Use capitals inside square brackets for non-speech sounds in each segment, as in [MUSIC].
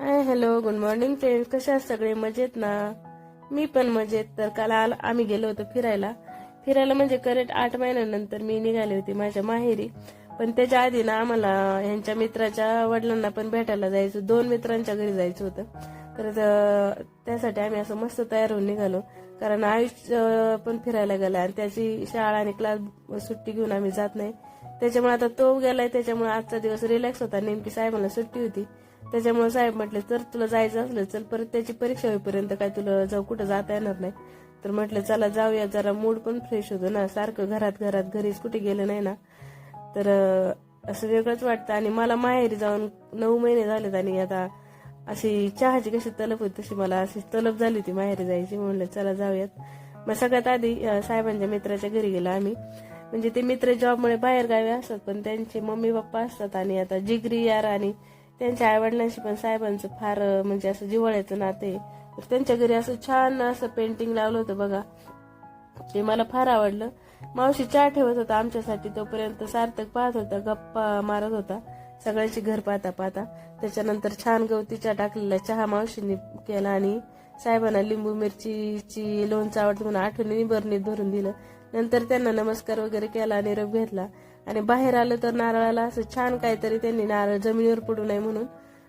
Hi hello good morning friends कशा आहात सगळे? मजेत ना? मी पण मजेत. तर काल आम्ही गेलो होतो फिरायला. फिरायला म्हणजे करेक्ट आठ महिन्यानंतर मी निघाले होते माझ्या माहेरी. पण त्याच्या आधी ना आम्हाला यांच्या मित्राच्या वडिलांना पण भेटायला जायचं दोन मित्रांच्या घरी जायचं होतं. तर त्यासाठी आम्ही असं मस्त तयार होऊन निघालो. कारण आयुष पण फिरायला गेला आणि त्याची शाळा आणि क्लास सुट्टी घेऊन आम्ही जात नाही. त्याच्यामुळे आता तो गेलाय. त्याच्यामुळे आजचा दिवस रिलॅक्स होता. नेमकी साहेबांना सुट्टी होती. त्याच्यामुळे साहेब म्हटले तर तुला जायचं असलं चल परत त्याची परीक्षा होईपर्यंत काय तुला जाऊ कुठं जाता येणार नाही. तर म्हटलं चला जाऊया जरा मूड पण फ्रेश होतो ना सारखं घरात घरात घरीच कुठे गेलं नाही ना. तर असं वेगळंच वाटतं. आणि मला माहेरी जाऊन नऊ महिने झालेत आणि आता अशी चहाची कशी तलप होती तशी मला अशी तलप झाली होती माहेरी जायची. म्हणलं चला जाऊयात. मग सगळ्यात आधी साहेबांच्या मित्राच्या घरी गेलो आम्ही. म्हणजे ते मित्र जॉबमुळे बाहेर गावी असतात पण त्यांचे मम्मी पप्पा असतात आणि आता जिगरी यार आणि त्यांच्या आईवडिलांशी पण साहेबांचं फार म्हणजे असं जिव्हाळ्याचं नाते आहे. तर त्यांच्या घरी असं छान असं पेंटिंग लावलं होतं बघा. ते मला फार आवडलं. मावशी चहा ठेवत होता आमच्यासाठी तोपर्यंत सार्थक पाहत होता गप्पा मारत होता. सगळ्यांची घर पाहता पाहता. त्याच्यानंतर छान गवतीच्या टाकलेला चहा मावशीने केला आणि साहेबांना लिंबू मिरचीची लोणचं आवडतं म्हणून आठवणीने बरणीत भरून दिलं. नंतर त्यांना नमस्कार वगैरे केला निरोप घेतला. आणि बाहेर आलं तर नारळाला असं छान काहीतरी त्यांनी नारळ जमिनीवर पडू नये म्हणून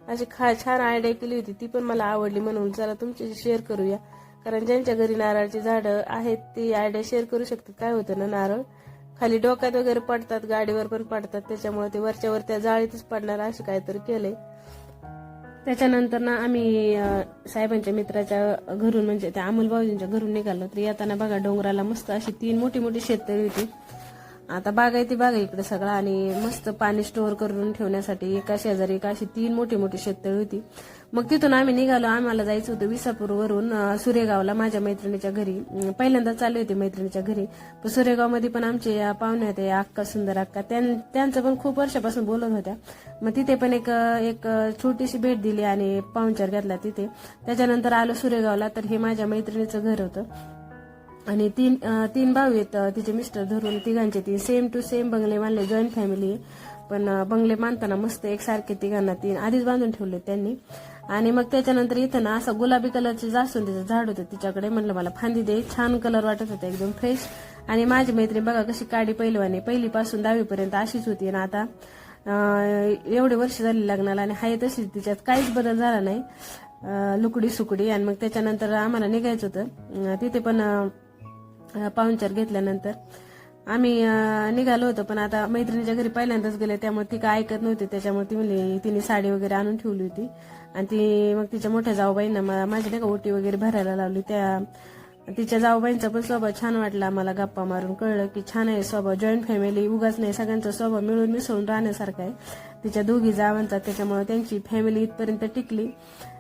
अशी खा छान आयडिया केली होती. ती पण मला आवडली म्हणून चला तुमच्याशी शेअर करूया. कारण ज्यांच्या घरी नारळाची झाडं आहेत ती आयडिया शेअर करू शकतात. काय होतं ना नारळ? खाली डोक्यात वगैरे पडतात गाडीवर पण पडतात. त्याच्यामुळे ते वरच्यावर त्या जाळीतच पडणार असं काहीतरी केलंय. त्याच्यानंतर ना आम्ही साहेबांच्या मित्राच्या घरून म्हणजे त्या अमोल भाऊजींच्या घरून निघालो. तर येताना बघा डोंगराला मस्त अशी तीन मोठी मोठी शेततळी होती. आता बागायती बाग आहे इकडे सगळा आणि मस्त पाणी स्टोअर करून ठेवण्यासाठी एका शेजारी एका अशी तीन मोठी मोठी शेततळी होती. मग तिथून आम्ही निघालो. आम्हाला जायचं होतं विसापूरवरून सुरेगावला माझ्या मैत्रिणीच्या घरी. पहिल्यांदा चालले होते मैत्रिणीच्या घरी. पण सुरेगावमध्ये पण आमचे पाहुणे होते अक्का सुंदर अक्का. त्यां- त्यांचं पण खूप वर्षापासून बोलत होत्या. मग तिथे पण एक एक छोटीशी भेट दिली आणि पाहुणचार घेतला तिथे. त्याच्यानंतर आलो सुरेगावला तर हे माझ्या मैत्रिणीचं घर होतं. आणि तीन तीन भाऊ आहेत तिचे मिस्टर धरून तिघांचे तीन सेम टू सेम बंगले बांधले जॉईंट फॅमिली पण बंगले बांधताना मस्त एकसारखे तिघांना तीन आधीच बांधून ठेवले त्यांनी. आणि मग त्याच्यानंतर इथं ना असं गुलाबी कलरचे जास्वंदीचं झाड होतं तिच्याकडे. म्हणलं मला फांदी दे. छान कलर वाटत होता एकदम फ्रेश आणि माझी मैत्रीण बघा कशी काडी पहिलवानी पहिलीपासून दहावीपर्यंत अशीच होती ना आता. एवढे वर्ष झाली लग्नाला आणि हाय तशीच तिच्यात. काहीच बदल झाला नाही. लुकडी सुकडी. आणि मग त्याच्यानंतर आम्हाला निघायचं होतं. तिथे पण पाहुणचार घेतल्यानंतर. आम्ही निघालो होतो पण आता मैत्रिणीच्या घरी पहिल्यांदाच गेले त्यामुळे ती काय ऐकत नव्हती. त्याच्यामुळे ती म्हणली तिने साडी वगैरे आणून ठेवली होती. आणि ती मग तिच्या मोठ्या जाऊबाईंना मला माझी नाही का ओटी वगैरे भरायला लावली. त्या तिच्या जाऊबाईंचा पण स्वभाव छान वाटला. आम्हाला गप्पा मारून कळलं की छान आहे स्वभाव. जॉईंट फॅमिली उगाच नाही. सगळ्यांचा स्वभाव मिळून मिसळून राहण्यासारखा आहे. तिच्या दोघी जावांचा त्याच्यामुळे त्यांची फॅमिली इथपर्यंत टिकली.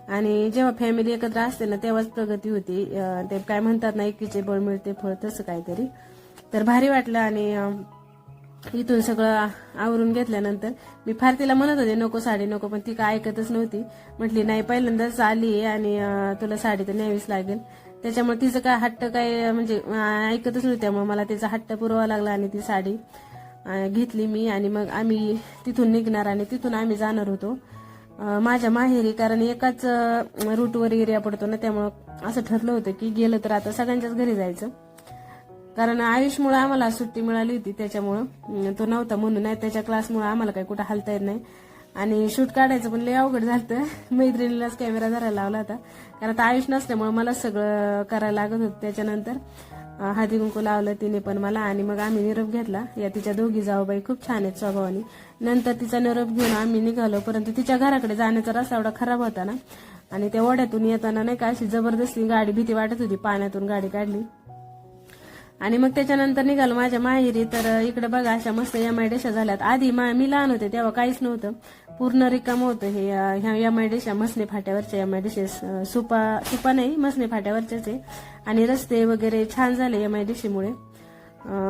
आणि जेव्हा फॅमिली एकत्र असते ना तेव्हाच प्रगती होती. ते काय म्हणतात ना एकीचे बळ मिळते फळ तसं काहीतरी. तर भारी वाटलं आणि इथून सगळं आवरून घेतल्यानंतर मी फार तिला म्हणत होते नको साडी नको. पण ती काय ऐकतच नव्हती. म्हटली नाही पहिल्यांदाच आली आहे आणि तुला साडी तर न्यावीच लागेल. त्याच्यामुळे तिचं काय हट्ट काय म्हणजे ऐकतच नव्हती त्यामुळे मला तिचा हट्ट पुरवा लागला आणि ती साडी घेतली मी. आणि मग आम्ही तिथून निघणार आणि तिथून आम्ही जाणार होतो. माझ्या माहेरी कारण एकाच रूटवर एरिया पडतो ना त्यामुळं असं ठरलं होतं की गेलं तर आता सगळ्यांच्याच घरी जायचं. कारण आयुषमुळे आम्हाला सुट्टी मिळाली होती त्याच्यामुळं तो नव्हता म्हणून नाही त्याच्या क्लासमुळे आम्हाला काही कुठं हालता येत नाही. आणि शूट काढायचं पण लय अवघड झालं [LAUGHS] मैत्रिणीलाच कॅमेरा धरायला लावला होता. कारण आता आयुष नसल्यामुळे मला सगळं करायला लागत होतं त्याच्यानंतर. हळदी कुंकू लावलं तिने पण मला आणि मग आम्ही निरोप घेतला. या तिच्या दोघी जाऊबाई खूप छान आहेत स्वभावाने. नंतर तिचा निरोप घेऊन आम्ही निघालो परंतु तिच्या घराकडे जाण्याचा रस्ता एवढा खराब होता ना. आणि त्या ओढ्यातून येताना नाही का अशी जबरदस्ती गाडी भीती वाटत होती पाण्यातून गाडी काढली. आणि मग त्याच्यानंतर निघालो माझ्या माहेरी. तर इकडे बघा अशा मस्त एम आय डेशा झाल्यात. आधी मा- मी लहान होते तेव्हा काहीच नव्हतं. पूर्ण रिकाम होतं हे. ह्या या आय मसने फाट्यावरच्या एम आय सुपा सुपा नाही मसने फाट्यावरच्याच आहे. आणि रस्ते वगैरे छान झाले या आय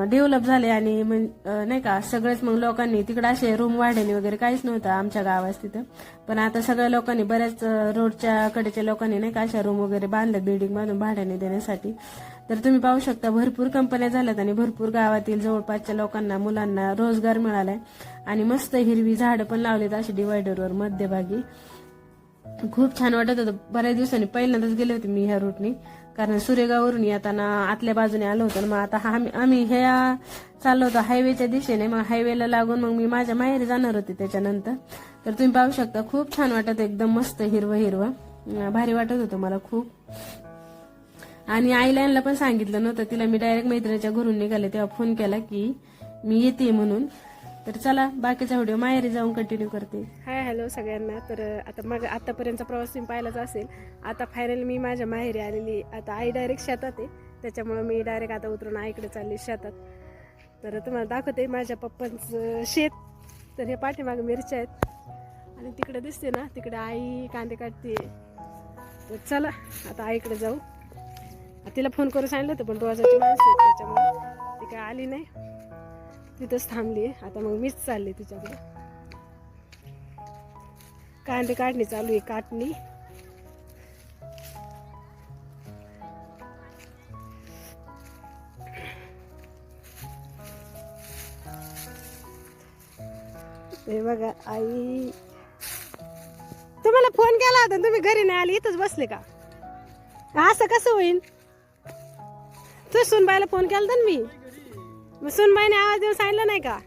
डेव्हलप झाले आणि नाही का सगळेच मग लोकांनी तिकडे असे रूम वाढणे वगैरे काहीच नव्हतं आमच्या गावात तिथं. पण आता सगळ्या लोकांनी बऱ्याच रोडच्या कडेच्या लोकांनी नाही का अशा रूम वगैरे बांधल्या बिल्डिंग बांधून भाड्याने देण्यासाठी. तर तुम्ही पाहू शकता भरपूर कंपन्या झाल्यात आणि भरपूर गावातील जवळपासच्या लोकांना मुलांना रोजगार मिळालाय. आणि मस्त हिरवी झाडं पण लावलेत अशी डिवायडरवर मध्यभागी. खूप छान वाटत होतं. बऱ्याच दिवसांनी पहिल्यांदाच गेले होते मी ह्या रूटनी कारण सुरेगाववरून येताना आतल्या बाजूने आलो होतो मग आता आम्ही आम्ही ह्या चाललो होतो हायवेच्या दिशेने. मग हायवेला लागून मग मी माझ्या माहेरी जाणार होते त्याच्यानंतर. तर तुम्ही पाहू शकता खूप छान वाटत एकदम मस्त हिरवं हिरवं. भारी वाटत होतं मला खूप. आणि आईला यांना पण सांगितलं नव्हतं. तिला मी डायरेक्ट मैत्रीच्या घरून निघाले तेव्हा फोन केला की मी येते म्हणून. तर चला बाकीचा व्हिडिओ माहेरी जाऊन कंटिन्यू करते. हाय हॅलो सगळ्यांना. तर आता मग आतापर्यंतचा प्रवास तुम्ही पाहिलाच असेल. आता फायनली मी माझ्या माहेरी आलेली. आता आई डायरेक्ट शेतात आहे. त्याच्यामुळं मी डायरेक्ट आता उतरून आईकडे चालली शेतात. तर तुम्हाला दाखवते माझ्या पप्पांचं शेत. तर हे पाठीमागं मिरच्या आहेत. आणि तिकडे दिसते ना तिकडे आई कांदे काढते तर चला आता आईकडे जाऊ. तिला फोन करून सांगितलं होतं पण रोजाची माणसं आहेत त्याच्यामुळे. ती काय आली नाही. तिथंच थांबली आहे. आता मग मीच चालली तिच्याकडे. कांदे काढणी चालू आहे काटणी. हे बघा आई. तुम्हाला फोन केला होता तुम्ही घरी नाही आली इथंच बसले का? असं कसं होईल? तू सुनबाईला फोन केला होता ना मी? सुनबाईने आवाज देऊन सांगितलं नाही का?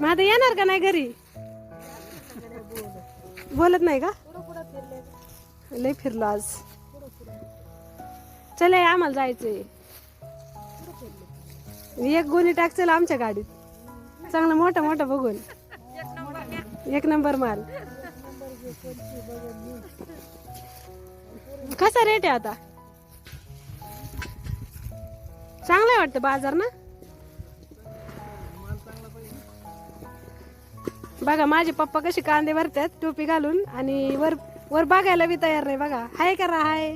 मग आता येणार का नाही घरी? बोलत नाही का? लय फिरलो आज. चल आम्हाला जायचंय. एक गोणी टाकचल आमच्या गाडीत. चांगलं मोठं मोठं बघून. एक नंबर माल. कसा रेट आहे आता? चांगलं आहे वाटतं बाजार ना? बघा माझे पप्पा कसे कांदे भरतात टोपी घालून आणि वर वर बघायला बी तयार नाही बघा. हाय करा हाय?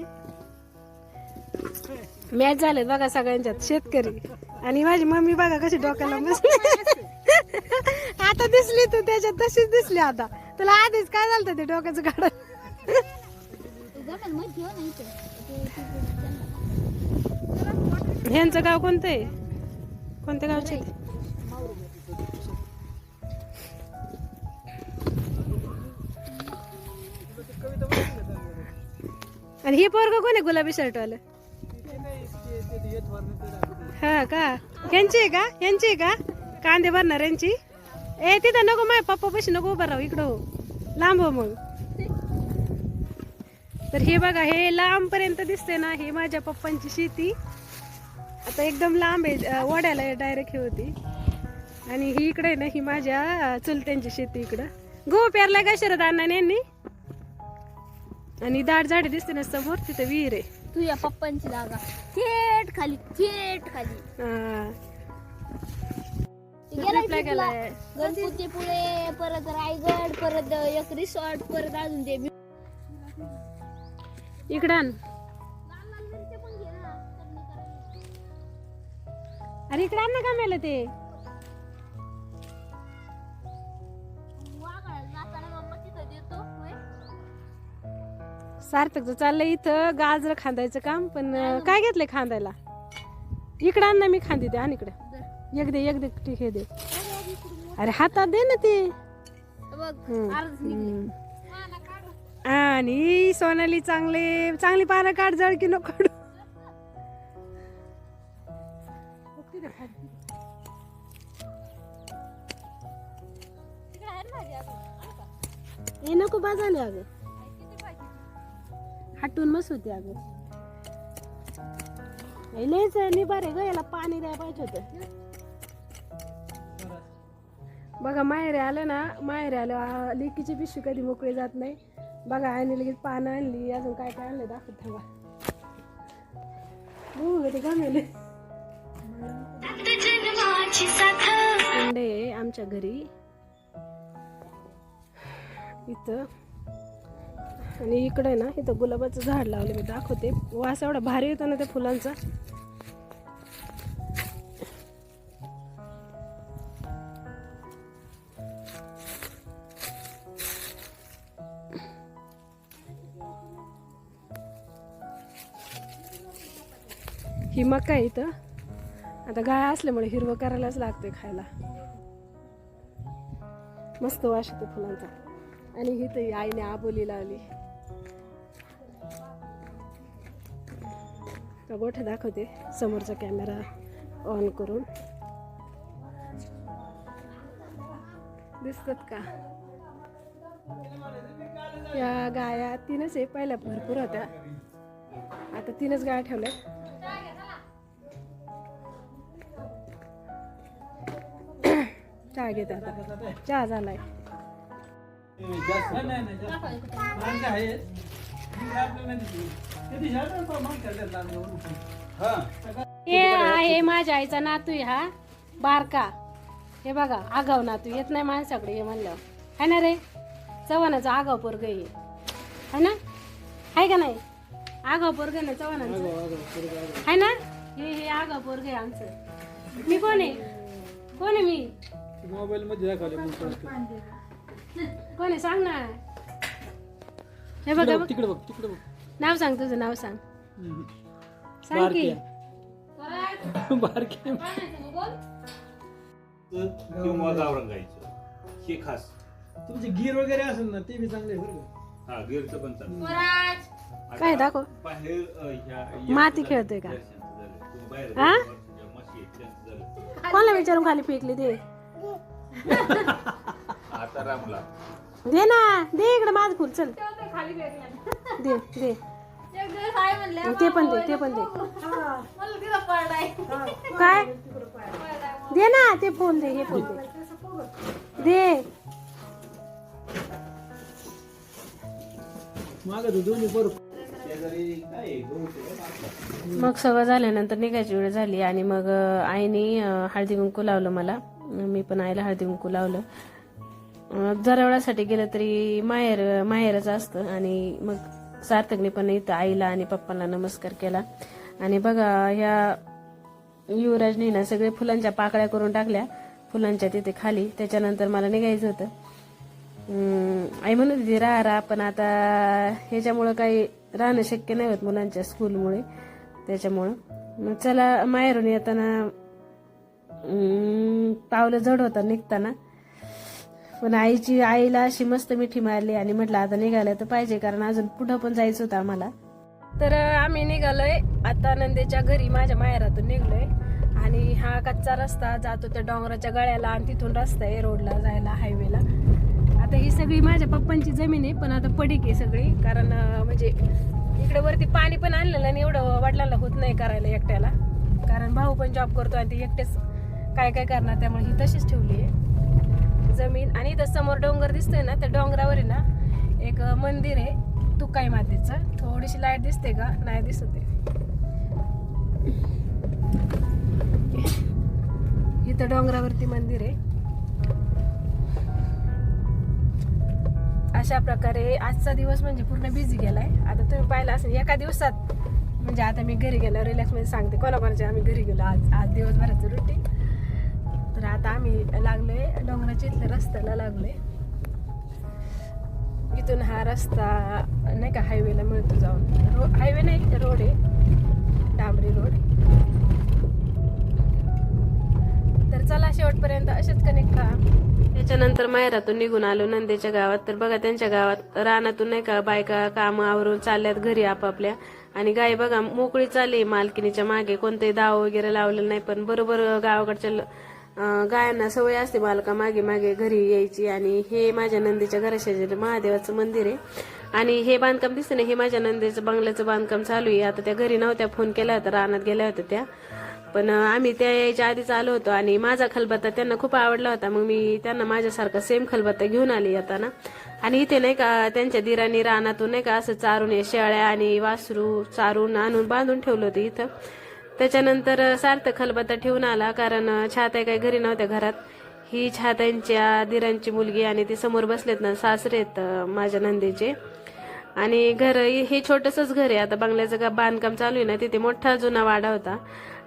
मॅच झालेत बघा सगळ्यांच्यात शेतकरी. आणि माझी मम्मी बघा कशी डोक्याला बसली. [LAUGHS] आता दिसली तू त्याच्यात तशीच दिसली आता. तुला आधीच काय झालं ते डोक्याचं काढ [LAUGHS] ह्यांचं गाव कोणतं आहे? कोणत्या गावचे आणि हे पोरग कोण आहे गुलाबी शर्ट वालं? हा का? यांची आहे का? यांची आहे का? कांदे भरणार यांची? ए तिथं नको माय पप्पा पशी नको उभा राहू इकडं हो. लांब हो मग. तर हे बघा हे लांब पर्यंत दिसते ना हे माझ्या पप्पांची शेती. आता एकदम लांब आहे वड्याला डायरेक्ट हे होती. आणि ही इकडे ना ही माझ्या चुलत्यांची शेती इकडं. गहू पेरलाय का शरद अण्णाने यांनी? आणि दाट झाडे दिसते ना समोर तिथे विहीर आहे. तुझ्या पप्पांची जागा. थेट खाली थेट खाली. हा. गणपतीपुळे परत रायगड परत एक रिसॉर्ट परत अजून ते. इकडं अरे इकडे आण ना का मेलं ते. सार्थकचं चाललंय इथं गाजर खांदायचं काम पण काय घेतलंय खांदायला? इकडं आण ना मी खांदी दे आण इकडे. एक दे एक दे ठीक दे. अरे हातात दे ना ते. हम्म. हम्म. आणि सोनाली चांगले चांगली पानं काढ जळ की नको. काढू हे नको बाजाले अगं. हटून मस्त होते अगं. हे लयच निभार ग याला पाणी द्यायला पाहिजे होतं. बघा माहेरे आलं ना माहेरे आलं लेकीची पिशवी कधी मोकळी जात नाही. बघा आणि लगेच पानं आणली अजून काय काय आणलं दाखवत थांबा बघू ते गमेले अंडे आहे आमच्या घरी. इथं. आणि इकडे ना इथं गुलाबाचं झाड लावलं मी दाखवते. वास एवढा भारी येतो ना त्या फुलांचा. ही मका इथं? आता गाय असल्यामुळे हिरवं करायलाच लागते खायला. मस्त वास येतो फुलांचा. आणि इथं आईने आबोली लावली. का गोठे दाखवते समोरचा कॅमेरा ऑन करून. दिसतात का? या गाया तीनच आहे पहिल्या भरपूर होत्या. आता तीनच गाया ठेवल्या चहा घेत आता. चहा झालाय. हे आहे माझ्या आईचा नातू आहे हा बारका. हे बघा आगाव नातू येत नाही माणसाकडे हे म्हणलं है ना रे? चव्हाणाचं आगाव पोरग आहे है. ना? आहे का नाही? आगाव पोरग ना चव्हाणांचं? आहे ना? हे हे आगाव पोरग आहे आमचं. मी कोण आहे? कोण आहे मी? मोबाईल मध्ये दाखवले कोण आहे? सांग ना. हे बघा बघ. तिकडे बघ तिकडे बघ. नाव सांग तुझं नाव सांग. सांग की. बारके किंवा गावरंगायचं हे खास. तुमचे गिर वगैरे असेल ना ते बी चांगले आहे बरं का? हा गिरचं पण चांगलं. काय दाखव. बाहेर अ, ह्या- माती खेळतोय का? झालं, तुम्ही बाहेर हा? त्यांचं झालं. कोणाला विचारून खाली फेकली दे [LAUGHS] आता रामला. दे ना दे इकडे माझ फुल चल. दे दे. ते पण दे ते पण दे. काय? दे ना ते फोन दे हे फोन दे. दे. मागं सगळं झाल्यानंतर निघायची वेळ झाली आणि मग आईने हळदी कुंकू लावलं मला. मी पण आईला हळदी कुंकू लावलं. जरा वेळासाठी गेलं तरी माहेर माहेरच असतं. आणि मग सार्थकने पण इथं आईला आणि पप्पांना नमस्कार केला. आणि बघा ह्या युवराजने ना सगळे फुलांच्या पाकळ्या करून टाकल्या. फुलांच्या तिथे खाली. त्याच्यानंतर मला निघायचं होतं. आई म्हणत होती राहा राहा पण आता ह्याच्यामुळं काही राहणं शक्य नाही होत मुलांच्या स्कूलमुळे त्याच्यामुळं. मग चला माहेरून येताना पावलं जड होता निघताना. पण आईची आईला अशी मस्त मिठी मारली आणि म्हटलं आता निघालं तर पाहिजे कारण अजून पुढं पण जायचं होतं आम्हाला. तर आम्ही निघालोय. आता नंदेच्या घरी माझ्या माहेरातून निघलोय. आणि हा कच्चा रस्ता जातो त्या डोंगराच्या गळ्याला आणि तिथून रस्ता आहे रोडला जायला हायवेला. आता ही सगळी माझ्या पप्पांची जमीन आहे पण आता पडीक आहे सगळी. कारण म्हणजे इकडे वरती पाणी पण आणलेलं आणि एवढं वडिलांना होत नाही करायला एकट्याला. कारण भाऊ पण जॉब करतो आणि ते एकटेच काय काय करणार त्यामुळे ही तशीच ठेवली आहे. जमीन आणि इथं समोर डोंगर दिसतोय ना त्या डोंगरावर आहे ना एक मंदिर आहे. तुकाई मातेचं. थोडीशी लाइट दिसते का? नाही दिसत आहे. इथं डोंगरावरती मंदिर आहे. अशा प्रकारे आजचा दिवस म्हणजे पूर्ण बिझी गेलाय. आता तुम्ही पाहिलं असेल एका दिवसात म्हणजे आता मी घरी गेलो रिलॅक्समध्ये सांगते कोणाकोणाच्या आम्ही घरी गेलो आज. आज दिवसभराचं रुटीन तर आता आम्ही लागलोय डोंगराच्या इथल्या रस्त्याला लागलोय. इथून हा रस्ता नाही का हायवेला मिळतो जाऊन. रो हायवे नाही रोड आहे. डांबरी रोड तर चला शेवटपर्यंत असेच कनेक्ट राहा त्याच्यानंतर मायरातून निघून आलो नंदेच्या गावात. तर बघा त्यांच्या गावात रानातून नाही का बायका काम आवरून चालल्यात घरी आपापल्या. आणि गाय बघा मोकळी चालली मालकिनीच्या मागे. कोणतंही दाव वगैरे लावलेलं नाही पण बरोबर गावाकडच्या ल- गायांना सवय असते बालका मागे मागे घरी यायची आणि हे माझ्या नंदीच्या घराशेजारी महादेवाचं मंदिर आहे. आणि हे बांधकाम दिसतं ना हे माझ्या नंदीचं बंगल्याचं बांधकाम चालू आहे. आता त्या घरी नव्हत्या फोन केला होता रानात गेल्या होत्या त्या. पण आम्ही त्या यायच्या आधीच आलो होतो आणि माझा खलबत्ता त्यांना खूप आवडला होता. मग मी त्यांना माझ्यासारखा सेम खलबत्ता घेऊन आली येताना. आणि इथे नाही का त्यांच्या दिराणी रानातून नाही का असं चारून शेळ्या आणि वासरू चारून आणून बांधून ठेवलं होतं इथं. त्याच्यानंतर सार्थक खलबत्ता ठेवून आला कारण अं, छाताई काही घरी नव्हत्या घरात. ही छाताईंच्या दिरांची मुलगी आणि ते समोर बसलेत ना सासरे आहेत माझ्या नंदीचे. आणि घर हे छोटंसंच घर आहे. आता बंगल्याचं का बांधकाम चालू आहे ना तिथे मोठा जुना वाडा होता.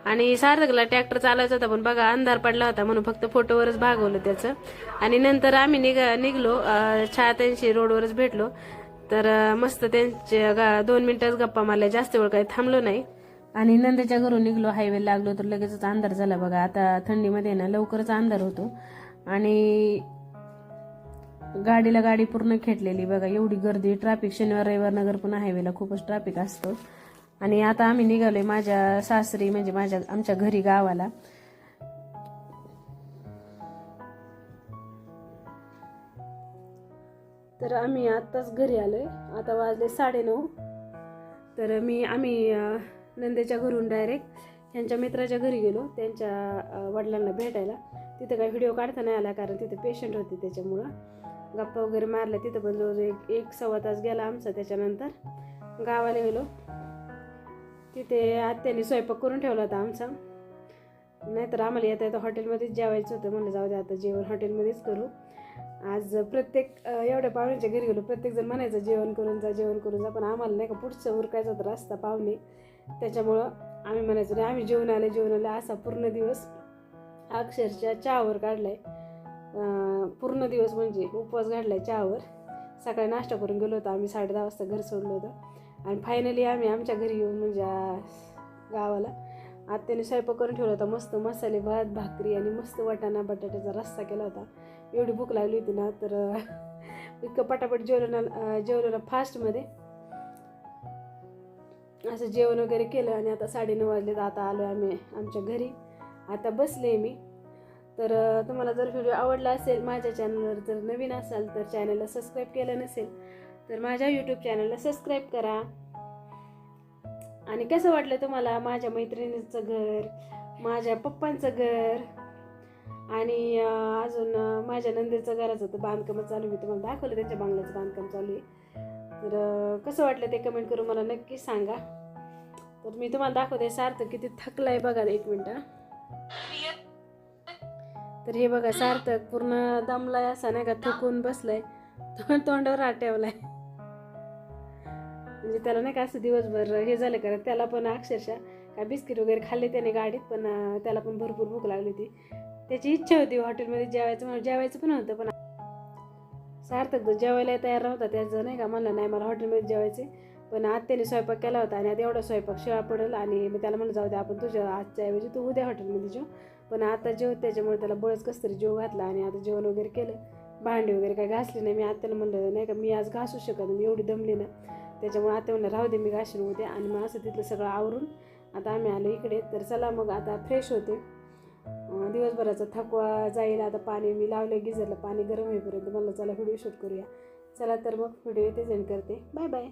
आणि सार्थकला ट्रॅक्टर चालायचा होता पण बघा अंधार पडला होता म्हणून फक्त फोटोवरच भागवलं त्याचं. आणि नंतर आम्ही निघ निघलो छात्यांशी रोडवरच भेटलो. तर मस्त त्यांच्या गा- दोन मिनिटच गप्पा मारल्या जास्त वेळ काही थांबलो नाही. आणि नंदेच्या घरून निघलो हायवे लागलो तर लगेचच अंधार झाला बघा. आता थंडीमध्ये ना लवकरच अंधार होतो. आणि गाडीला गाडी पूर्ण खेटलेली बघा. एवढी गर्दी ट्रॅफिक शनिवार रविवार नगर पण हायवेला खूपच ट्रॅफिक असतो. आणि आता आम्ही निघालोय माझ्या सासरी म्हणजे माझ्या आमच्या घरी गावाला. तर आम्ही आत्ताच घरी आलोय. आता वाजले साडेनऊ. तर मी आम्ही नंदेच्या घरून डायरेक्ट ह्यांच्या मित्राच्या घरी गेलो. त्यांच्या वडिलांना भेटायला. तिथं काही व्हिडिओ काढता नाही आला कारण तिथे पेशंट होते त्याच्यामुळं. गप्पा वगैरे मारल्या. तिथं पण जवळजवळ एक एक सव्वा तास गेला आमचा त्याच्यानंतर. गावाला गेलो. तिथे आत्याने स्वयंपाक करून ठेवला होता आमचा. नाहीतर आम्हाला येता येतं हॉटेलमध्येच जेवायचं होतं. म्हणलं जाऊ दे आता जेवण हॉटेलमध्येच करू. आज प्रत्येक एवढ्या पाहुण्यांच्या घरी गेलो. प्रत्येकजण म्हणायचं जेवण करून जा जेवण करून जा. पण आम्हाला नाही का पुढचं उरकायचा होता रस्ता पाहुणे. त्याच्यामुळं आम्ही म्हणायचो नाही आम्ही जेवण आले जेवण आलं असा पूर्ण दिवस अक्षरशः चहावर काढलाय. आहे पूर्ण दिवस म्हणजे उपवास घातलाय चहावर. सकाळी नाश्ता करून गेलो होतो आम्ही साडे दहा वाजता घर सोडलं होतं. आणि फायनली आम्ही आमच्या घरी येऊन म्हणजे गावाला आत्याने स्वयंपाक करून ठेवला होता. मस्त मसाले भात भाकरी आणि मस्त वाटाणा बटाट्याचा रस्सा केला होता. एवढी भूक लागली होती ना तर इतकं पटापट जेवलं ना फास्टमध्ये असं जेवण वगैरे केलं आणि आता साडेनऊ वाजले तर आता आलो आम्ही आमच्या घरी. आता बसले मी. तर तुम्हाला जर व्हिडिओ आवडला असेल माझ्या चॅनलवर जर नवीन असाल तर चॅनलला सबस्क्राईब केलं नसेल तर माझ्या यूट्यूब चॅनलला सबस्क्राईब करा. आणि कसं वाटलं तुम्हाला माझ्या मैत्रिणीचं घर माझ्या पप्पांचं घर आणि अजून माझ्या नंदेचं घराचं तर बांधकाम चालू मी तुम्हाला दाखवलं त्यांच्या बांगल्याचं बांधकाम चालू आहे. तर कसं वाटलं ते कमेंट करून मला नक्की सांगा. तर मी तुम्हाला दाखवते सार्थक किती थकलाय बघा एक मिनटं तर हे बघा सार्थक पूर्ण दमलाय असा नाही का थकून बसलाय. तोंडावर हात म्हणजे त्याला नाही का असं दिवसभर हे झालं कारण त्याला पण अक्षरशः काय बिस्किट वगैरे खाल्ले त्याने गाडीत पण त्याला पण भरपूर भूक लागली होती. त्याची इच्छा होती हॉटेलमध्ये जेवायचं म्हणून जेवायचं पण होतं पण सार्थक जेवायला तयार नव्हता त्याचं नाही का म्हणलं नाही मला हॉटेलमध्ये जेवायचे पण आत्याने स्वयंपाक केला होता आणि आता एवढा स्वयंपाक शिवा पडेल आणि मी त्याला म्हणलं जाऊ दे आपण तुझ्या आजच्या ऐवजी तू उद्या हॉटेलमध्ये जेव. पण आता जेव त्याच्यामुळे त्याला बळच कसं तरी जेव घातला आणि आता जेवण वगैरे केलं. भांडी वगैरे काय घासली नाही. मी आत्याला म्हणलं नाही का मी आज घासू शकत मी एवढी दमली ना. त्याच्यामुळे आता म्हणलं राहू दे मी घासून उद्या. आणि मग असं तिथलं सगळं आवरून आता आम्ही आलो इकडे. तर चला मग आता फ्रेश होते. दिवसभराचा थकवा जाईल आता पाणी मी लावलं गिझरला पाणी गरम होईपर्यंत मला चला व्हिडिओ शूट करूया. चला तर मग व्हिडिओ इथे सेंड करते. Bye bye.